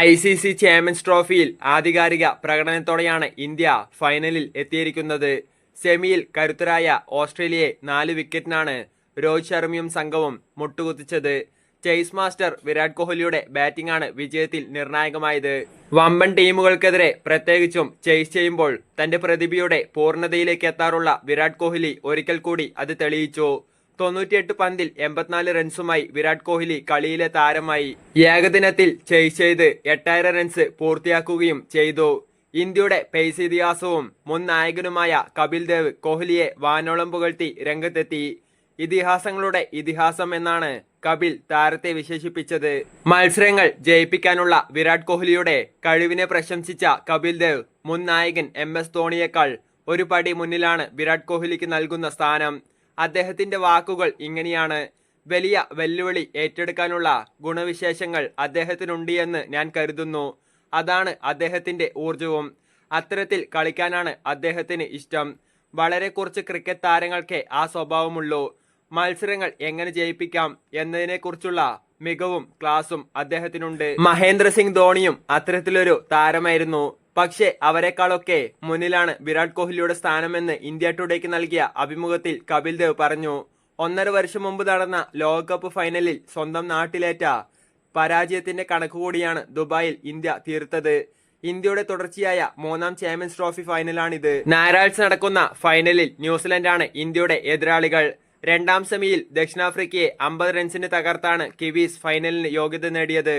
I C C champions ട്രോഫിയിൽ ആധികാരിക പ്രകടനത്തോടെയാണ് India ഫൈനലിൽ എത്തിയിരിക്കുന്നത്. സെമിയിൽ കരുത്തരായ ഓസ്ട്രേലിയയെ നാല് വിക്കറ്റിനാണ് രോഹിത് ശർമ്മയും സംഘവും മുട്ടുകുത്തിച്ചത്. ചേസ് മാസ്റ്റർ വിരാട് കോഹ്ലിയുടെ ബാറ്റിംഗാണ് വിജയത്തിൽ നിർണായകമായത്. വമ്പൻ ടീമുകൾക്കെതിരെ പ്രത്യേകിച്ചും ചേസ് ചെയ്യുമ്പോൾ തന്റെ പ്രതിഭയുടെ പൂർണതയിലേക്ക് എത്താറുള്ള വിരാട് കോഹ്ലി ഒരിക്കൽ കൂടി അത് തെളിയിച്ചു. തൊണ്ണൂറ്റിയെട്ട് പന്തിൽ എൺപത്തിനാല് റൺസുമായി വിരാട് കോഹ്ലി കളിയിലെ താരമായി. ഏകദിനത്തിൽ ചേസ് ചെയ്ത് എട്ടായിരം റൺസ് പൂർത്തിയാക്കുകയും ചെയ്തു. ഇന്ത്യയുടെ പേസ് ഇതിഹാസവും മുൻ നായകനുമായ കപിൽ ദേവ് കോഹ്ലിയെ വാനോളം പുകഴ്ത്തി രംഗത്തെത്തി. ഇതിഹാസങ്ങളുടെ ഇതിഹാസം എന്നാണ് കപിൽ താരത്തെ വിശേഷിപ്പിച്ചത്. മത്സരങ്ങൾ ജയിപ്പിക്കാനുള്ള വിരാട് കോഹ്ലിയുടെ കഴിവിനെ പ്രശംസിച്ച കപിൽ ദേവ് മുൻ നായകൻ എം എസ് ധോണിയേക്കാൾ ഒരു പടി മുന്നിലാണ് വിരാട് കോഹ്ലിക്ക് നൽകുന്ന സ്ഥാനം. അദ്ദേഹത്തിന്റെ വാക്കുകൾ ഇങ്ങനെയാണ്. വലിയ വെല്ലുവിളി ഏറ്റെടുക്കാനുള്ള ഗുണവിശേഷങ്ങൾ അദ്ദേഹത്തിനുണ്ട് എന്ന് ഞാൻ കരുതുന്നു. അതാണ് അദ്ദേഹത്തിന്റെ ഊർജവും അത്തരത്തിൽ കളിക്കാനാണ് അദ്ദേഹത്തിന് ഇഷ്ടം. വളരെ കുറച്ച് ക്രിക്കറ്റ് താരങ്ങൾക്കേ ആ സ്വഭാവമുള്ളൂ. മത്സരങ്ങൾ എങ്ങനെ ജയിപ്പിക്കാം എന്നതിനെക്കുറിച്ചുള്ള മികവും ക്ലാസും അദ്ദേഹത്തിനുണ്ട്. മഹേന്ദ്ര സിംഗ് ധോണിയും അത്തരത്തിലൊരു താരമായിരുന്നു. പക്ഷേ അവരെക്കാളൊക്കെ മുന്നിലാണ് വിരാട് കോഹ്ലിയുടെ സ്ഥാനമെന്ന് ഇന്ത്യ ടുഡേക്ക് നൽകിയ അഭിമുഖത്തിൽ കപിൽ ദേവ് പറഞ്ഞു. ഒന്നര വർഷം മുമ്പ് നടന്ന ലോകകപ്പ് ഫൈനലിൽ സ്വന്തം നാട്ടിലേറ്റ പരാജയത്തിന്റെ കണക്കുകൂടിയാണ് ദുബായിൽ ഇന്ത്യ തീർത്തത്. ഇന്ത്യയുടെ തുടർച്ചയായ മൂന്നാം ചാമ്പ്യൻസ് ട്രോഫി ഫൈനലാണിത്. ഞായറാഴ്ച നടക്കുന്ന ഫൈനലിൽ ന്യൂസിലൻഡാണ് ഇന്ത്യയുടെ എതിരാളികൾ. രണ്ടാം സെമിയിൽ ദക്ഷിണാഫ്രിക്കയെ അമ്പത് റൺസിന് തകർത്താണ് കിവീസ് ഫൈനലിന് യോഗ്യത നേടിയത്.